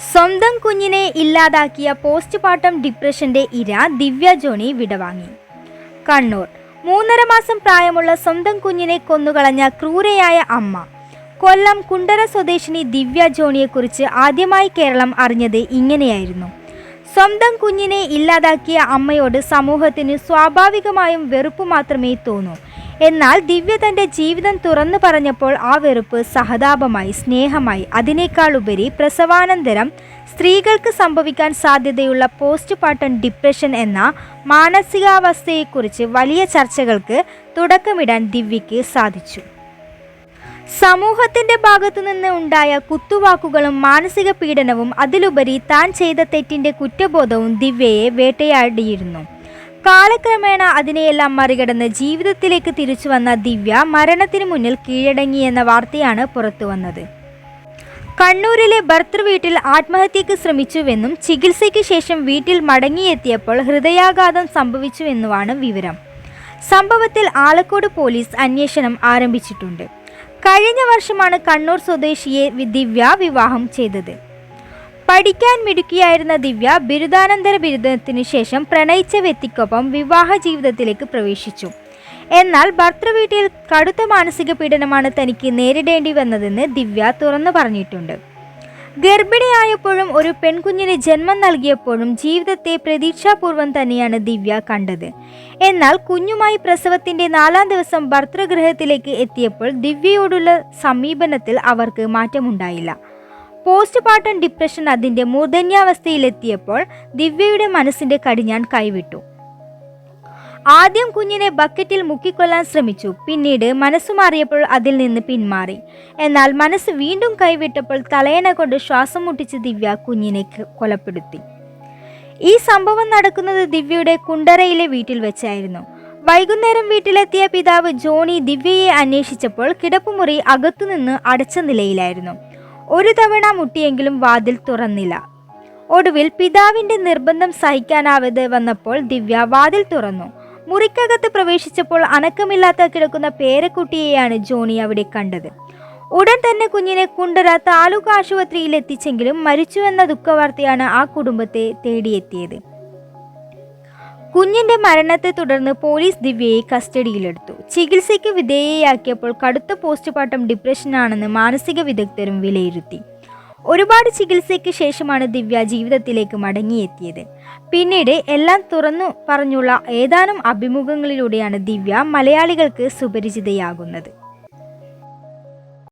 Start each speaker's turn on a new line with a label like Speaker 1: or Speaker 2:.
Speaker 1: സ്വന്തം കുഞ്ഞിനെ ഇല്ലാതാക്കിയ പോസ്റ്റ്മോർട്ടം ഡിപ്രഷന്റെ ഇര ദിവ്യ ജോണി വിടവാങ്ങി. കണ്ണൂർ. മൂന്നര മാസം പ്രായമുള്ള സ്വന്തം കുഞ്ഞിനെ കൊന്നുകളഞ്ഞ ക്രൂരയായ അമ്മ. കൊല്ലം കുണ്ടറ സ്വദേശിനി ദിവ്യ ജോണിയെക്കുറിച്ച് ആദ്യമായി കേരളം അറിഞ്ഞത് ഇങ്ങനെയായിരുന്നു. സ്വന്തം കുഞ്ഞിനെ ഇല്ലാതാക്കിയ അമ്മയോട് സമൂഹത്തിന് സ്വാഭാവികമായും വെറുപ്പ് മാത്രമേ തോന്നൂ. എന്നാൽ ദിവ്യ തന്റെ ജീവിതം തുറന്നു പറഞ്ഞപ്പോൾ ആ വെറുപ്പ് സഹതാപമായി സ്നേഹമായി അതിനേക്കാൾ ഉപരി പ്രസവാനന്തരം സ്ത്രീകൾക്ക് സംഭവിക്കാൻ സാധ്യതയുള്ള പോസ്റ്റ് പാർട്ടം ഡിപ്രഷൻ എന്ന മാനസികാവസ്ഥയെക്കുറിച്ച് വലിയ ചർച്ചകൾക്ക് തുടക്കമിടാൻ ദിവ്യയ്ക്ക് സാധിച്ചു. സമൂഹത്തിന്റെ ഭാഗത്തുനിന്ന് ഉണ്ടായ കുത്തുവാക്കുകളും മാനസിക പീഡനവും അതിലുപരി താൻ ചെയ്ത തെറ്റിന്റെ കുറ്റബോധവും ദിവ്യയെ വേട്ടയാടിയിരുന്നു. കാലക്രമേണ അതിനെയെല്ലാം മറികടന്ന് ജീവിതത്തിലേക്ക് തിരിച്ചു വന്ന ദിവ്യ മരണത്തിന് മുന്നിൽ കീഴടങ്ങിയെന്ന വാർത്തയാണ് പുറത്തുവന്നത്. കണ്ണൂരിലെ ഭർത്തൃ വീട്ടിൽ ആത്മഹത്യക്ക് ശ്രമിച്ചുവെന്നും ചികിത്സയ്ക്ക് ശേഷം വീട്ടിൽ മടങ്ങിയെത്തിയപ്പോൾ ഹൃദയാഘാതം സംഭവിച്ചുവെന്നുമാണ് വിവരം. സംഭവത്തിൽ ആലക്കോട് പോലീസ് അന്വേഷണം ആരംഭിച്ചിട്ടുണ്ട്. കഴിഞ്ഞ വർഷമാണ് കണ്ണൂർ സ്വദേശിയെ ദിവ്യ വിവാഹം ചെയ്തത്. പഠിക്കാൻ മിടുക്കിയായിരുന്ന ദിവ്യ ബിരുദാനന്തര ബിരുദത്തിനു ശേഷം പ്രണയിച്ച വ്യക്തിക്കൊപ്പം വിവാഹ ജീവിതത്തിലേക്ക് പ്രവേശിച്ചു. എന്നാൽ ഭർത്തൃവീട്ടിൽ കടുത്ത മാനസിക പീഡനമാണ് തനിക്ക് നേരിടേണ്ടി വന്നതെന്ന് ദിവ്യ തുറന്നു പറഞ്ഞിട്ടുണ്ട്. ഗർഭിണിയായപ്പോഴും ഒരു പെൺകുഞ്ഞിന് ജന്മം നൽകിയപ്പോഴും ജീവിതത്തെ പ്രതീക്ഷാപൂർവം തന്നെയാണ് ദിവ്യ കണ്ടത്. എന്നാൽ കുഞ്ഞുമായി പ്രസവത്തിന്റെ നാലാം ദിവസം ഭർത്തൃഗ്രഹത്തിലേക്ക് എത്തിയപ്പോൾ ദിവ്യയോടുള്ള സമീപനത്തിൽ അവർക്ക് മാറ്റമുണ്ടായില്ല. പോസ്റ്റ്മോർട്ടം ഡിപ്രഷൻ അതിന്റെ മൂർധന്യാവസ്ഥയിലെത്തിയപ്പോൾ ദിവ്യയുടെ മനസ്സിന്റെ കടിഞ്ഞാൻ കൈവിട്ടു. ആദ്യം കുഞ്ഞിനെ ബക്കറ്റിൽ മുക്കിക്കൊല്ലാൻ ശ്രമിച്ചു. പിന്നീട് മനസ്സു മാറിയപ്പോൾ അതിൽ നിന്ന് പിന്മാറി. എന്നാൽ മനസ്സ് വീണ്ടും കൈവിട്ടപ്പോൾ തലയണ കൊണ്ട് ശ്വാസം മുട്ടിച്ച് ദിവ്യ കുഞ്ഞിനെ കൊലപ്പെടുത്തി. ഈ സംഭവം നടക്കുന്നത് ദിവ്യയുടെ കുണ്ടറയിലെ വീട്ടിൽ വെച്ചായിരുന്നു. വൈകുന്നേരം വീട്ടിലെത്തിയ പിതാവ് ജോണി ദിവ്യയെ അന്വേഷിച്ചപ്പോൾ കിടപ്പുമുറി അകത്തുനിന്ന് അടച്ച നിലയിലായിരുന്നു. ഒരു തവണ മുട്ടിയെങ്കിലും വാതിൽ തുറന്നില്ല. ഒടുവിൽ പിതാവിന്റെ നിർബന്ധം സഹിക്കാനാവാതെ വന്നപ്പോൾ ദിവ്യ വാതിൽ തുറന്നു. മുറിക്കകത്ത് പ്രവേശിച്ചപ്പോൾ അനക്കമില്ലാത്ത കിടക്കുന്ന പേരക്കുട്ടിയെയാണ് ജോണി അവിടെ കണ്ടത്. ഉടൻ തന്നെ കുഞ്ഞിനെ കുണ്ടര താലൂക്ക് ആശുപത്രിയിൽ എത്തിച്ചെങ്കിലും മരിച്ചുവെന്ന ദുഃഖവാർത്തയാണ് ആ കുടുംബത്തെ തേടിയെത്തിയത്. കുഞ്ഞിന്റെ മരണത്തെ തുടർന്ന് പോലീസ് ദിവ്യയെ കസ്റ്റഡിയിലെടുത്തു. ചികിത്സയ്ക്ക് വിധേയയാക്കിയപ്പോൾ കടുത്ത പോസ്റ്റ്മോർട്ടം ഡിപ്രഷനാണെന്ന് മാനസിക വിദഗ്ധരും വിലയിരുത്തി. ഒരുപാട് ചികിത്സയ്ക്ക് ശേഷമാണ് ദിവ്യ ജീവിതത്തിലേക്ക് മടങ്ങിയെത്തിയത്. പിന്നീട് എല്ലാം തുറന്നു പറഞ്ഞുള്ള ഏതാനും അഭിമുഖങ്ങളിലൂടെയാണ് ദിവ്യ മലയാളികൾക്ക് സുപരിചിതയാകുന്നത്.